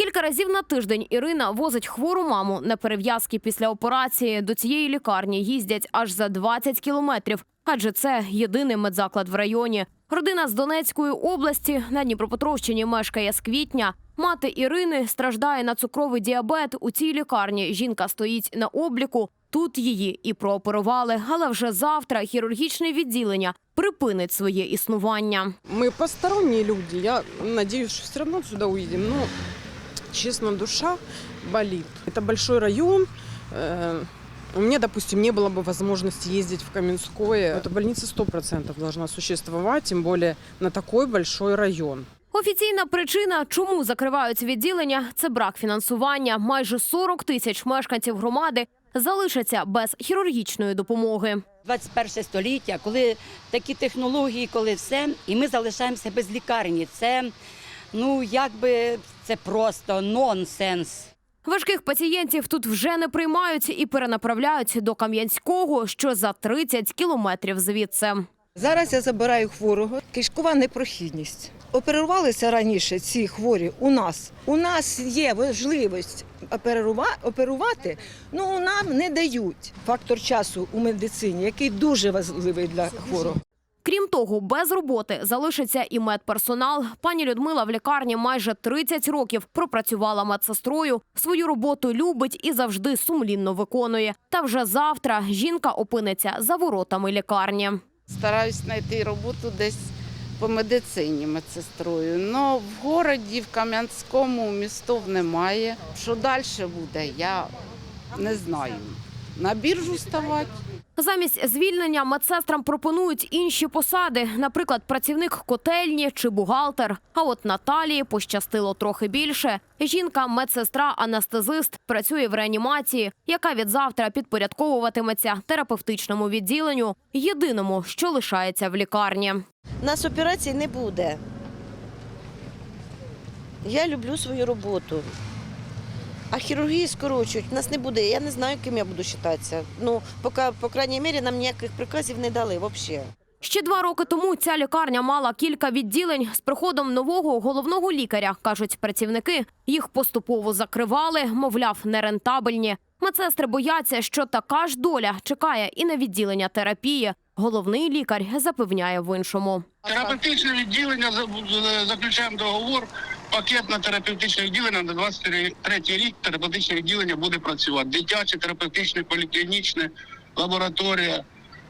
Кілька разів на тиждень Ірина возить хвору маму на перев'язки після операції. До цієї лікарні їздять аж за 20 кілометрів, адже це єдиний медзаклад в районі. Родина з Донецької області на Дніпропетровщині мешкає з квітня. Мати Ірини страждає на цукровий діабет. У цій лікарні жінка стоїть на обліку. Тут її і прооперували, але вже завтра хірургічне відділення припинить своє існування. Мы посторонние люди. Я надеюсь, что все равно сюда уедем. Но, честно, душа болит. Это большой район. Э, У меня, допустим, не было бы возможности ездить в Каменское. Эта больница 100% должна существовать, тем более на такой большой район. Офіційна причина, чому закривають відділення, це брак фінансування. Майже 40 тисяч мешканців громади залишаться без хірургічної допомоги. 21 століття, коли такі технології, коли все, і ми залишаємося без лікарні. Це ну якби це просто нонсенс. Важких пацієнтів тут вже не приймають і перенаправляють до Кам'янського, що за 30 кілометрів звідси. Зараз я забираю хворого. Кишкова непрохідність. Оперувалися раніше ці хворі у нас. У нас є можливість оперува- оперувати, ну нам не дають. Фактор часу у медицині, який дуже важливий для хворого. Крім того, без роботи залишиться і медперсонал. Пані Людмила в лікарні майже 30 років пропрацювала медсестрою. Свою роботу любить і завжди сумлінно виконує. Та вже завтра жінка опиниться за воротами лікарні. Стараюсь знайти роботу десь по медицині медсестрою. Но в городі, в Кам'янському містов немає. Що далі буде, я не знаю. На біржу ставати. Замість звільнення медсестрам пропонують інші посади, наприклад, працівник котельні чи бухгалтер. А от Наталії пощастило трохи більше. Жінка, медсестра, анестезист, працює в реанімації, яка від завтра підпорядковуватиметься терапевтичному відділенню, єдиному, що лишається в лікарні. Нас операцій не буде. Я люблю свою роботу. А хірургії скорочують, у нас не буде. Я не знаю, ким я буду вважатися. Ну, поки, по крайній мірі, нам ніяких приказів не дали взагалі. Ще два роки тому ця лікарня мала кілька відділень. З приходом нового головного лікаря кажуть працівники. Їх поступово закривали, мовляв, нерентабельні. Медсестри бояться, що така ж доля чекає і на відділення терапії. Головний лікар запевняє в іншому. Терапевтичне відділення за- заключаємо договор. Пакетне терапевтичне відділення на 23 рік терапевтичне відділення буде працювати. Дитяче, терапевтичне, поліклінічне, лабораторія,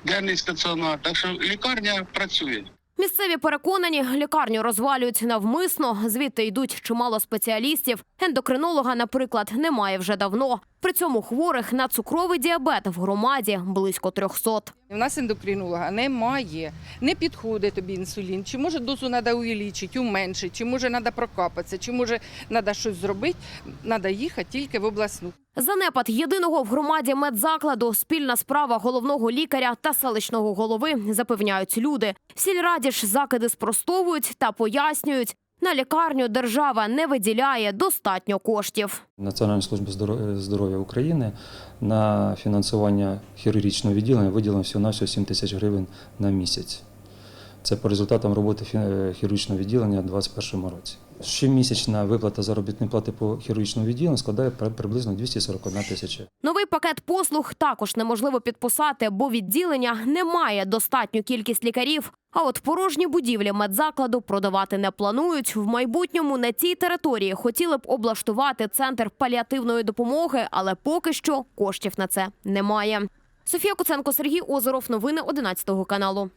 денний стаціонар. Так що лікарня працює. Місцеві переконані, лікарню розвалюють навмисно. Звідти йдуть чимало спеціалістів. Ендокринолога, наприклад, немає вже давно. При цьому хворих на цукровий діабет в громаді близько 300. У нас ендокринолога немає. Не підходить тобі інсулін. Чи може дозу треба увеличити, уменшити, чи може треба прокапатися, чи може треба щось зробити. Треба їхати тільки в обласну. Занепад єдиного в громаді медзакладу, спільна справа головного лікаря та селищного голови, запевняють люди. В сільраді ж закиди спростовують та пояснюють. На лікарню держава не виділяє достатньо коштів. Національна служба здоро- здоров'я України на фінансування хірургічного відділення виділено всього на 7 тисяч гривень на місяць. Це по результатам роботи фі- хірургічного відділення у 2021 році. Щомісячна виплата заробітної плати по хірургічному відділенню складає приблизно 241 тисяча. Новий пакет послуг також неможливо підписати, бо відділення не має достатню кількість лікарів. А от порожні будівлі медзакладу продавати не планують. В майбутньому на цій території хотіли б облаштувати центр паліативної допомоги, але поки що коштів на це немає. Софія Куценко, Сергій Озеров. Новини 11 каналу.